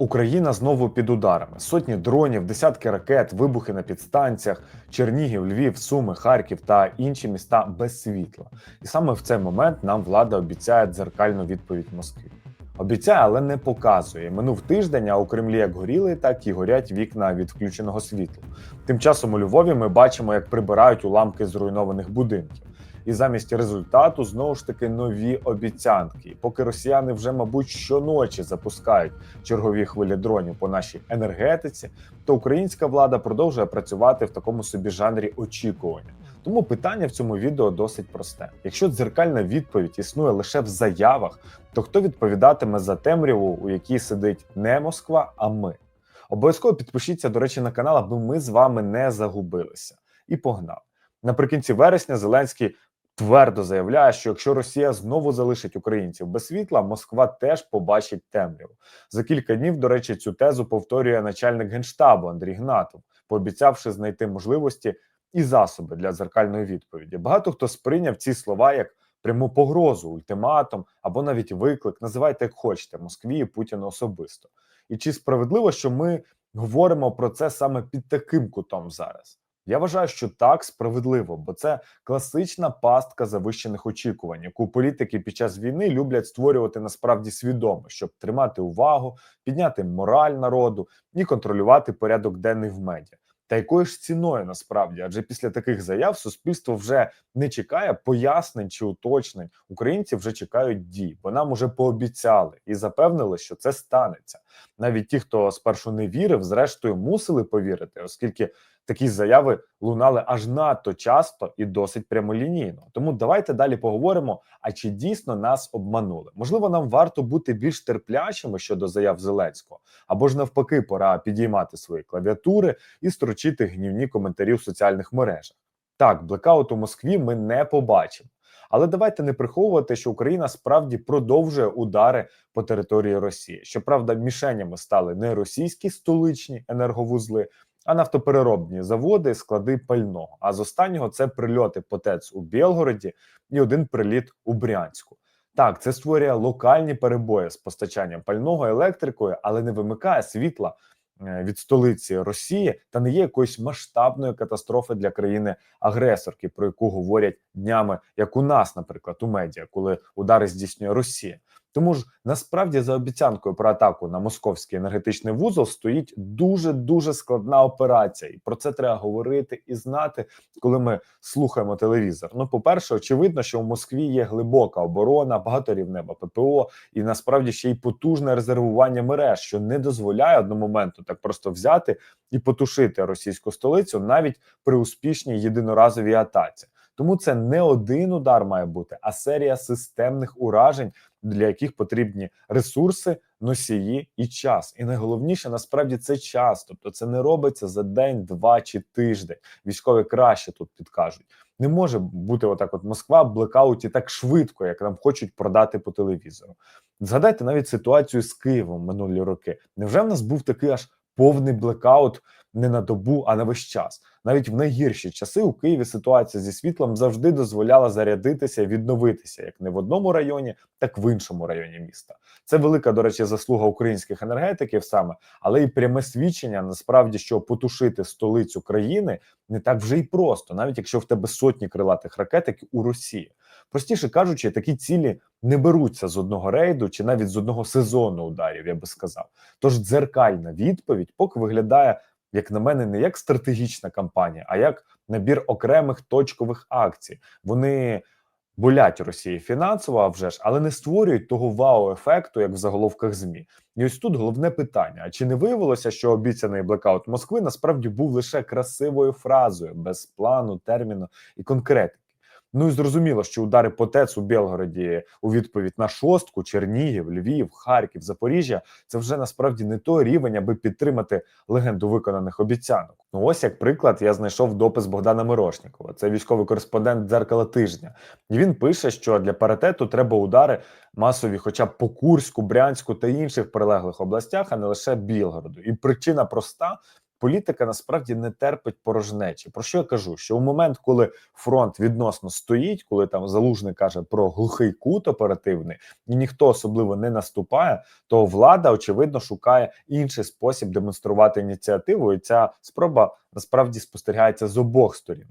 Україна знову під ударами. Сотні дронів, десятки ракет, вибухи на підстанціях, Чернігів, Львів, Суми, Харків та інші міста без світла. І саме в цей момент нам влада обіцяє дзеркальну відповідь Москві. Обіцяє, але не показує. Минув тиждень, а у Кремлі як горіли, так і горять вікна від включеного світла. Тим часом у Львові ми бачимо, як прибирають уламки зруйнованих будинків. І замість результату знову ж таки нові обіцянки. Поки росіяни вже, мабуть, щоночі запускають чергові хвилі дронів по нашій енергетиці, то українська влада продовжує працювати в такому собі жанрі очікування. Тому питання в цьому відео досить просте: якщо дзеркальна відповідь існує лише в заявах, то хто відповідатиме за темряву, у якій сидить не Москва, а ми? Обов'язково підпишіться, до речі, на канал, аби ми з вами не загубилися. І погнав. Наприкінці вересня Зеленський твердо заявляє, що якщо Росія знову залишить українців без світла, Москва теж побачить темряву. За кілька днів, до речі, цю тезу повторює начальник генштабу Андрій Гнатов, пообіцявши знайти можливості і засоби для дзеркальної відповіді. Багато хто сприйняв ці слова як пряму погрозу, ультиматум або навіть виклик. Називайте як хочете Москві і Путіну особисто. І чи справедливо, що ми говоримо про це саме під таким кутом зараз? Я вважаю, що так справедливо, бо це класична пастка завищених очікувань, яку політики під час війни люблять створювати насправді свідомо, щоб тримати увагу, підняти мораль народу і контролювати порядок денний в медіа. Та якою ж ціною насправді? Адже після таких заяв суспільство вже не чекає пояснень чи уточнень. Українці вже чекають дій, бо нам уже пообіцяли і запевнили, що це станеться. Навіть ті, хто спершу не вірив, зрештою мусили повірити, оскільки такі заяви лунали аж надто часто і досить прямолінійно. Тому давайте далі поговоримо. А чи дійсно нас обманули? Можливо, нам варто бути більш терплячими щодо заяв Зеленського, або ж навпаки, пора підіймати свої клавіатури і строчити гнівні коментарі в соціальних мережах. Так, блекаут у Москві ми не побачимо. Але давайте не приховувати, що Україна справді продовжує удари по території Росії. Щоправда, мішенями стали не російські столичні енерговузли, а нафтопереробні заводи, склади пального. А з останнього це прильоти по ТЕЦ у Білгороді і один приліт у Брянську. Так, це створює локальні перебої з постачанням пального електрикою, але не вимикає світла е, від столиці Росії та не є якоюсь масштабною катастрофи для країни-агресорки, про яку говорять днями, як у нас, наприклад, у медіа, коли удари здійснює Росія. Тому ж насправді за обіцянкою про атаку на московський енергетичний вузол стоїть дуже дуже складна операція, і про це треба говорити і знати, коли ми слухаємо телевізор. Ну, по перше, очевидно, що в Москві є глибока оборона, багаторівнева ППО, і насправді ще й потужне резервування мереж, що не дозволяє одному моменту так просто взяти і потушити російську столицю навіть при успішній єдиноразовій атаці. Тому це не один удар має бути, а серія системних уражень, для яких потрібні ресурси, носії і час. І найголовніше насправді це час. Тобто, це не робиться за день, два чи тиждень. Військові краще тут підкажуть. Не може бути отак, от Москва в блекауті так швидко, як нам хочуть продати по телевізору. Згадайте навіть ситуацію з Києвом минулі роки. Невже в нас був такий аж повний блекаут не на добу, а на весь час? Навіть в найгірші часи у Києві ситуація зі світлом завжди дозволяла зарядитися, відновитися як не в одному районі, так в іншому районі міста. Це велика, до речі, заслуга українських енергетиків саме, але і пряме свідчення насправді, що потушити столицю країни не так вже й просто, навіть якщо в тебе сотні крилатих ракет, як у Росії. Простіше кажучи, такі цілі не беруться з одного рейду чи навіть з одного сезону ударів, я би сказав. Тож дзеркальна відповідь поки виглядає як на мене, не як стратегічна кампанія, а як набір окремих точкових акцій. Вони болять Росії фінансово, а вже ж, але не створюють того вау-ефекту, як в заголовках змі. І ось тут головне питання: а чи не виявилося, що обіцяний блекаут Москви насправді був лише красивою фразою без плану, терміну і конкретики? Ну і зрозуміло, що удари по ТЕЦ у Білгороді у відповідь на шостку, Чернігів, Львів, Харків, Запоріжжя це вже насправді не той рівень, аби підтримати легенду виконаних обіцянок. Ну ось як приклад, я знайшов допис Богдана Мирошнікова. Це військовий кореспондент дзеркала тижня. І він пише, що для паритету треба удари масові, хоча б по Курську, Брянську та інших прилеглих областях, а не лише Білгороду. І причина проста. Політика насправді не терпить порожнечі. Про що я кажу? Що у момент, коли фронт відносно стоїть, коли там залужний каже про глухий кут оперативний, і ніхто особливо не наступає, то влада очевидно шукає інший спосіб демонструвати ініціативу, і ця спроба насправді спостерігається з обох сторін.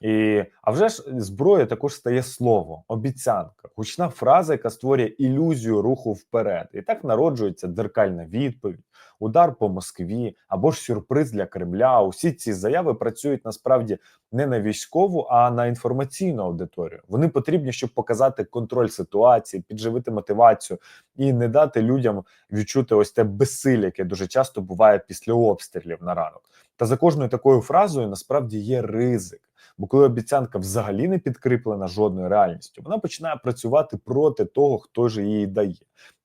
І а вже ж зброєю також стає слово, обіцянка, гучна фраза, яка створює ілюзію руху вперед. І так народжується дзеркальна відповідь, удар по Москві або ж сюрприз для Кремля. Усі ці заяви працюють насправді не на військову, а на інформаційну аудиторію. Вони потрібні, щоб показати контроль ситуації, підживити мотивацію і не дати людям відчути ось те безсилля, яке дуже часто буває після обстрілів на ранок. Та за кожною такою фразою насправді є ризик. Бо коли обіцянка взагалі не підкріплена жодною реальністю, вона починає працювати проти того, хто ж її дає.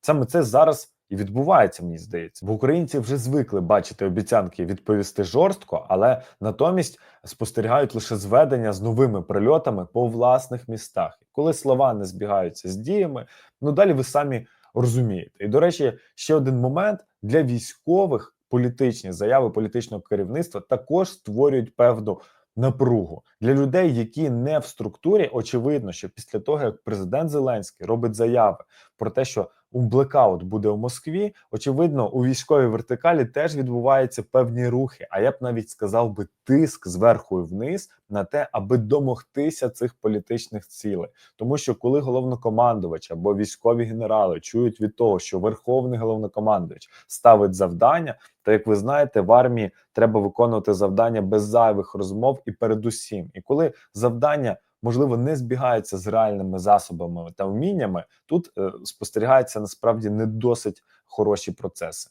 Саме це зараз і відбувається, мені здається. Бо українці вже звикли бачити обіцянки відповісти жорстко, але натомість спостерігають лише зведення з новими прильотами по власних містах. Коли слова не збігаються з діями, ну далі ви самі розумієте. І до речі, ще один момент для військових політичні заяви політичного керівництва також створюють певну напругу для людей, які не в структурі. Очевидно, що після того як президент Зеленський робить заяви про те, що у блекаут буде у Москві, очевидно, у військовій вертикалі теж відбуваються певні рухи. А я б навіть сказав би тиск зверху і вниз на те, аби домогтися цих політичних цілей, тому що коли головнокомандувач або військові генерали чують від того, що верховний головнокомандувач ставить завдання, то як ви знаєте, в армії треба виконувати завдання без зайвих розмов і передусім, і коли завдання можливо не збігаються з реальними засобами та вміннями, тут е, спостерігається насправді не досить хороші процеси.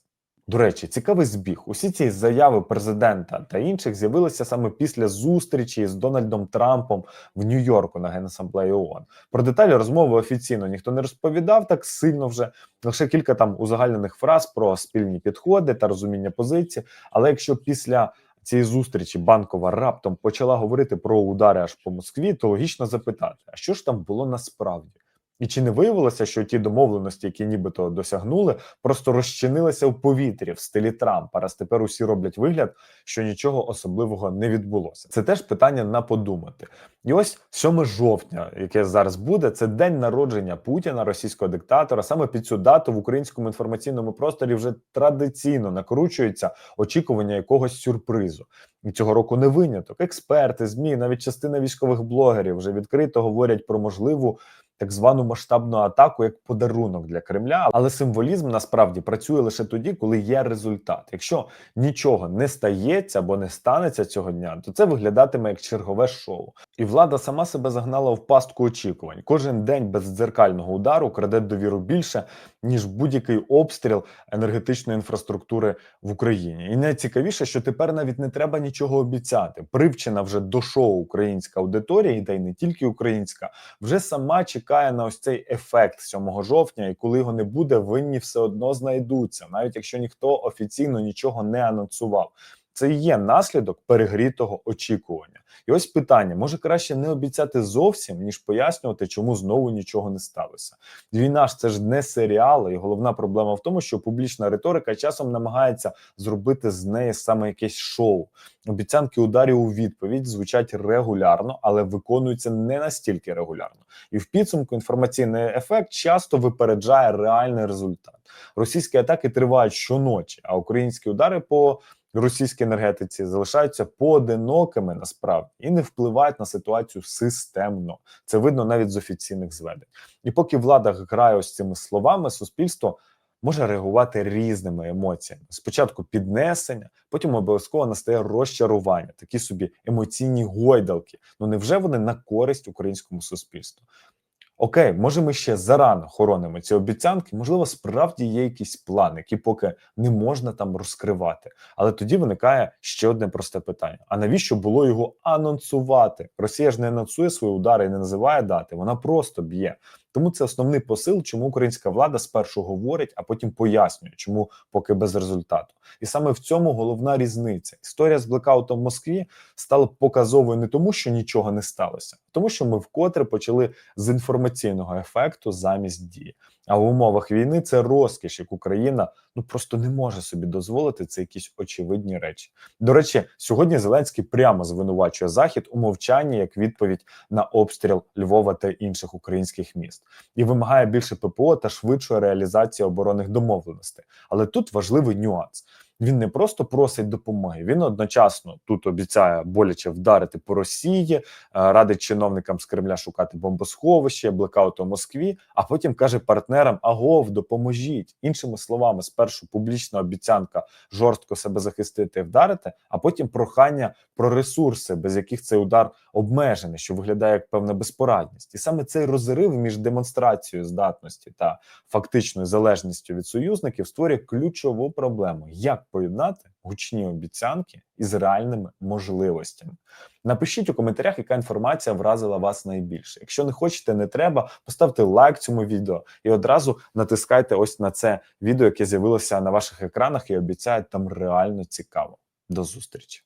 До речі, цікавий збіг. Усі ці заяви президента та інших з'явилися саме після зустрічі з Дональдом Трампом в Нью-Йорку на генасамблеї ООН. Про деталі розмови офіційно ніхто не розповідав так сильно вже лише кілька там узагальнених фраз про спільні підходи та розуміння позиції. Але якщо після цієї зустрічі банкова раптом почала говорити про удари аж по Москві, то логічно запитати: а що ж там було насправді? І чи не виявилося, що ті домовленості, які нібито досягнули, просто розчинилися в повітрі в стилі Трампа. Раз тепер усі роблять вигляд, що нічого особливого не відбулося. Це теж питання на подумати. І ось 7 жовтня, яке зараз буде, це день народження Путіна, російського диктатора. Саме під цю дату в українському інформаційному просторі вже традиційно накручується очікування якогось сюрпризу. І цього року не виняток. Експерти, змі, навіть частина військових блогерів вже відкрито говорять про можливу так звану масштабну атаку як подарунок для Кремля. Але символізм насправді працює лише тоді, коли є результат. Якщо нічого не стається або не станеться цього дня, то це виглядатиме як чергове шоу. І влада сама себе загнала в пастку очікувань. Кожен день без дзеркального удару краде довіру більше ніж будь-який обстріл енергетичної інфраструктури в Україні. І найцікавіше, що тепер навіть не треба нічого обіцяти. Привчена вже до шоу українська аудиторія, і та й не тільки українська, вже сама чекає на ось цей ефект 7 жовтня, і коли його не буде, винні все одно знайдуться, навіть якщо ніхто офіційно нічого не анонсував. Це і є наслідок перегрітого очікування. І ось питання: може краще не обіцяти зовсім, ніж пояснювати, чому знову нічого не сталося. Війна ж це ж не серіал, і головна проблема в тому, що публічна риторика часом намагається зробити з неї саме якесь шоу. Обіцянки ударів у відповідь звучать регулярно, але виконуються не настільки регулярно. І в підсумку інформаційний ефект часто випереджає реальний результат. Російські атаки тривають щоночі, а українські удари по російській енергетиці залишаються поодинокими насправді і не впливають на ситуацію системно. Це видно навіть з офіційних зведень. І поки влада грає ось цими словами, суспільство. Може реагувати різними емоціями. Спочатку піднесення, потім обов'язково настає розчарування, такі собі емоційні гойдалки. Ну невже вони на користь українському суспільству? Окей, може, ми ще зарано хоронимо ці обіцянки. Можливо, справді є якийсь план, який поки не можна там розкривати. Але тоді виникає ще одне просте питання: а навіщо було його анонсувати? Росія ж не анонсує свої удари і не називає дати, вона просто б'є. Тому це основний посил, чому українська влада спершу говорить, а потім пояснює, чому поки без результату. І саме в цьому головна різниця. Історія з блекаутом в Москві стала показовою не тому, що нічого не сталося, а тому що ми вкотре почали з інформаційного ефекту замість дії. А в умовах війни це розкіш, як Україна ну просто не може собі дозволити це якісь очевидні речі. До речі, сьогодні Зеленський прямо звинувачує Захід у мовчанні як відповідь на обстріл Львова та інших українських міст і вимагає більше ППО та швидшої реалізації оборонних домовленостей. Але тут важливий нюанс. Він не просто просить допомоги, він одночасно тут обіцяє боляче вдарити по Росії, е, радить чиновникам з Кремля шукати бомбосховище, блекаут у Москві, а потім каже партнерам: агов, допоможіть. Іншими словами, спершу публічна обіцянка жорстко себе захистити і вдарити, а потім прохання про ресурси, без яких цей удар обмежений, що виглядає як певна безпорадність. І саме цей розрив між демонстрацією здатності та фактичною залежністю від союзників створює ключову проблему: як поєднати гучні обіцянки із реальними можливостями. Напишіть у коментарях, яка інформація вразила вас найбільше. Якщо не хочете, не треба, поставте лайк цьому відео і одразу натискайте ось на це відео, яке з'явилося на ваших екранах, і обіцяють там реально цікаво. До зустрічі!